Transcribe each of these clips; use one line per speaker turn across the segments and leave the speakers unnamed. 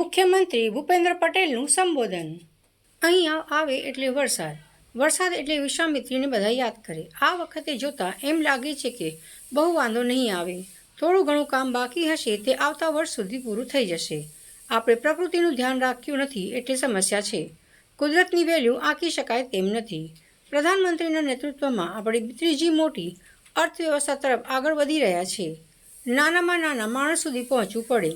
મુખ્યમંત્રી ભૂપેન્દ્ર પટેલનું સંબોધન. અહીંયા આવે એટલે વરસાદ. વરસાદ એટલે વિશ્વામિત્રીને બધા યાદ કરે. આ વખતે જોતા એમ લાગે છે કે બહુ વાંધો નહીં આવે. થોડું ઘણું કામ બાકી હશે તે આવતા વર્ષ સુધી પૂરું થઈ જશે. આપણે પ્રકૃતિનું ધ્યાન રાખ્યું નથી એટલે સમસ્યા છે. કુદરતની વેલ્યુ આંકી શકાય તેમ નથી. પ્રધાનમંત્રીના નેતૃત્વમાં આપણી ત્રીજી મોટી અર્થવ્યવસ્થા તરફ આગળ વધી રહ્યા છે. નાનામાં નાના માણસ સુધી પહોંચવું પડે.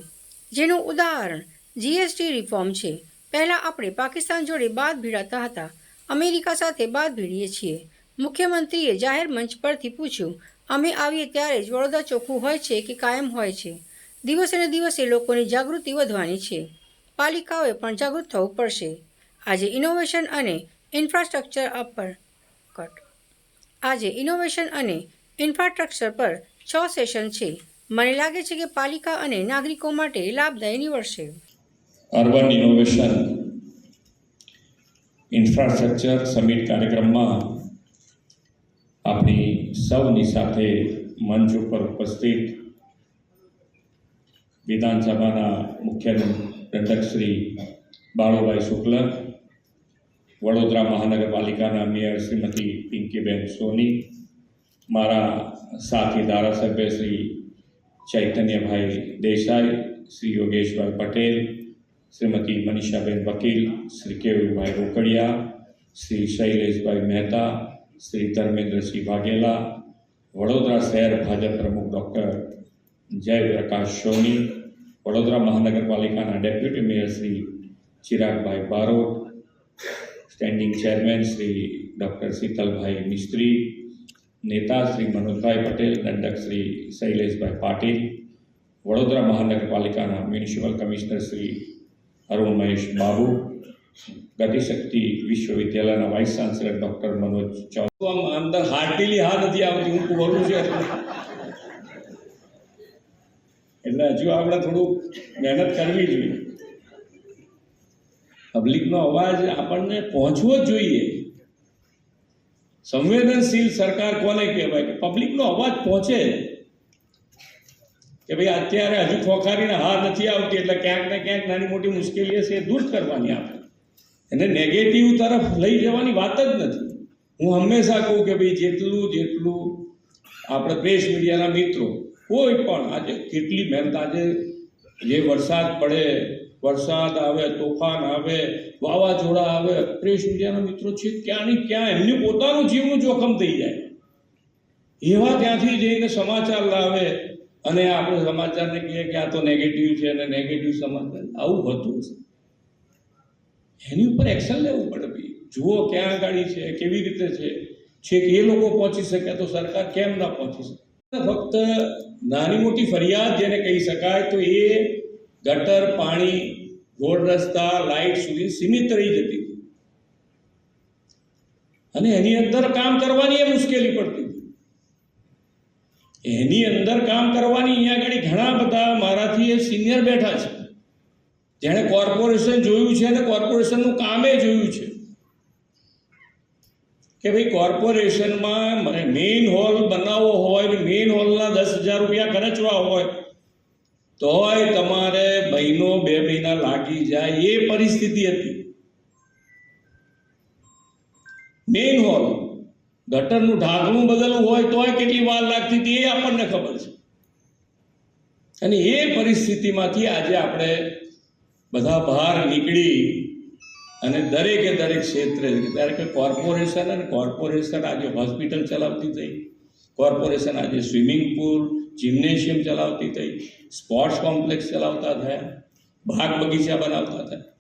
જેનું ઉદાહરણ જીએસટી રિફોર્મ છે. પહેલાં આપણે પાકિસ્તાન જોડે બાદ ભીડાતા હતા. અમેરિકા સાથે બાદ ભીડીએ છીએ. મુખ્યમંત્રીએ જાહેર મંચ પરથી પૂછ્યું, અમે આવીએ ત્યારે જ વડોદરા ચોખ્ખું હોય છે કે કાયમ હોય છે? દિવસે ને દિવસે લોકોની જાગૃતિ વધવાની છે. પાલિકાઓએ પણ જાગૃત થવું પડશે. આજે ઇનોવેશન અને ઇન્ફ્રાસ્ટ્રક્ચર પર કટ આજે ઇનોવેશન અને ઇન્ફ્રાસ્ટ્રક્ચર પર છ સેશન છે. મને લાગે છે કે પાલિકા અને નાગરિકો માટે લાભદાયી નીવડશે.
અર્બન ઇનોવેશન ઇન્ફ્રાસ્ટ્રક્ચર સમિટ કાર્યક્રમમાં આપણી સૌની સાથે મંચ ઉપર ઉપસ્થિત વિધાનસભાના મુખ્ય દંડક શ્રી બાળુભાઈ શુક્લ, વડોદરા મહાનગરપાલિકાના મેયર શ્રીમતી પિંકીબેન સોની, મારા સાથી ધારાસભ્ય શ્રી ચૈતન્યભાઈ દેસાઈ, શ્રી યોગેશભાઈ પટેલ શ્રીમતી મનીષાબેન વકીલ, શ્રી કેવીભાઈ રોકડિયા, શ્રી શૈલેષભાઈ મહેતા, શ્રી ધર્મેન્દ્રસિંહ વાઘેલા, વડોદરા શહેર ભાજપ પ્રમુખ ડૉક્ટર જયપ્રકાશ સોની, વડોદરા મહાનગરપાલિકાના deputy mayor Shri Chiragbhai Barot, standing chairman Shri doctor Sheetalbhai Mistry, નેતા શ્રી મનોજભાઈ પટેલ, દંડક શ્રી શૈલેષભાઈ પાટીલ, વડોદરા મહાનગરપાલિકાના મ્યુનિસિપલ કમિશનર શ્રી અરુણ મહેશ બાબુ ગતિશક્તિ વિશ્વવિદ્યાલયના vice chancellor doctor Manoj Chaudhary આમ અંદર હાર્ટીલી હા નથી આવતી હું બોલું છું. એટલે હજુ આપણે થોડું મહેનત કરવી જોઈએ. પબ્લિકનો અવાજ આપણને પહોંચવો જ જોઈએ. સંવેદનશીલ સરકાર કોને કહેવાય? કે પબ્લિકનો અવાજ પહોંચે. કે ભાઈ અત્યારે હજુ ખોખારીને હા નથી આવતી એટલે ક્યાંક ને ક્યાંક નાની મોટી મુશ્કેલી હશે એ દૂર કરવાની આપણે. એને નેગેટિવ તરફ લઈ જવાની વાત જ નથી. હું હંમેશા કહું કે ભાઈ જેટલું જેટલું આપણે પ્રેસ મીડિયાના મિત્રો કોઈ પણ આજે કેટલી મહેનત, આજે જે વરસાદ પડે, વરસાદ આવે, તોફાન આવે, વાવાઝોડા આવે પ્રેસ મીડિયાના મિત્રો છે ક્યાં ને ક્યાં, એમનું પોતાનું જીવનું જોખમ થઈ જાય. એવા ત્યાંથી જઈને સમાચાર લાવે અને આપણે સમાચારને કહીએ કે આ તો નેગેટિવ છે અને નેગેટિવ સમાચાર આવું હોતું હશે. એની ઉપર એક્શન લેવું પડે ભાઈ. જુઓ ક્યાં ગાડી છે, કેવી રીતે છે. કે એ લોકો પહોંચી શકે, તો સરકાર કેમ ના પહોંચી શકે? ફક્ત નાની મોટી ફરિયાદ જેને કહી શકાય તો એ ગટર, પાણી, રોડ રસ્તા લાઇટ સુધી સીમિત રહી જતી. અને એની અંદર કામ કરવાની એ મુશ્કેલી પડતી. એની અંદર કામ કરવાની અહીંયા આગળ ઘણા બધા મારાથી એ સિનિયર બેઠા છે. જેણે કોર્પોરેશન જોયું છે અને કોર્પોરેશનનું કામે જોયું છે. કે ભાઈ કોર્પોરેશનમાં મેઇન હોલ બનાવવો હોય મેઇન હોલના દસ હજાર રૂપિયા ખર્ચવા હોય, તોય તમારે મહિનો બે મહિના લાગી જાય એ પરિસ્થિતિ હતી. મેઇન હોલ ગટરનું ઢાંકણું બદલવું હોય તોય કેટલી વાર હતી એ આપણને ખબર છે. અને એ પરિસ્થિતિમાંથી આજે આપણે બધા બહાર નીકળી અને દરેકે દરેક ક્ષેત્રે ત્યારે કે કોર્પોરેશન અને કોર્પોરેશન આજે હોસ્પિટલ ચલાવતી થઈ, કોર્પોરેશન આજે સ્વિમિંગ પુલ, જિમ્નેશિયમ ચલાવતી થઈ, સ્પોર્ટ્સ કોમ્પ્લેક્સ ચલાવતા થયા, બાગ બગીચા બનાવતા થયા.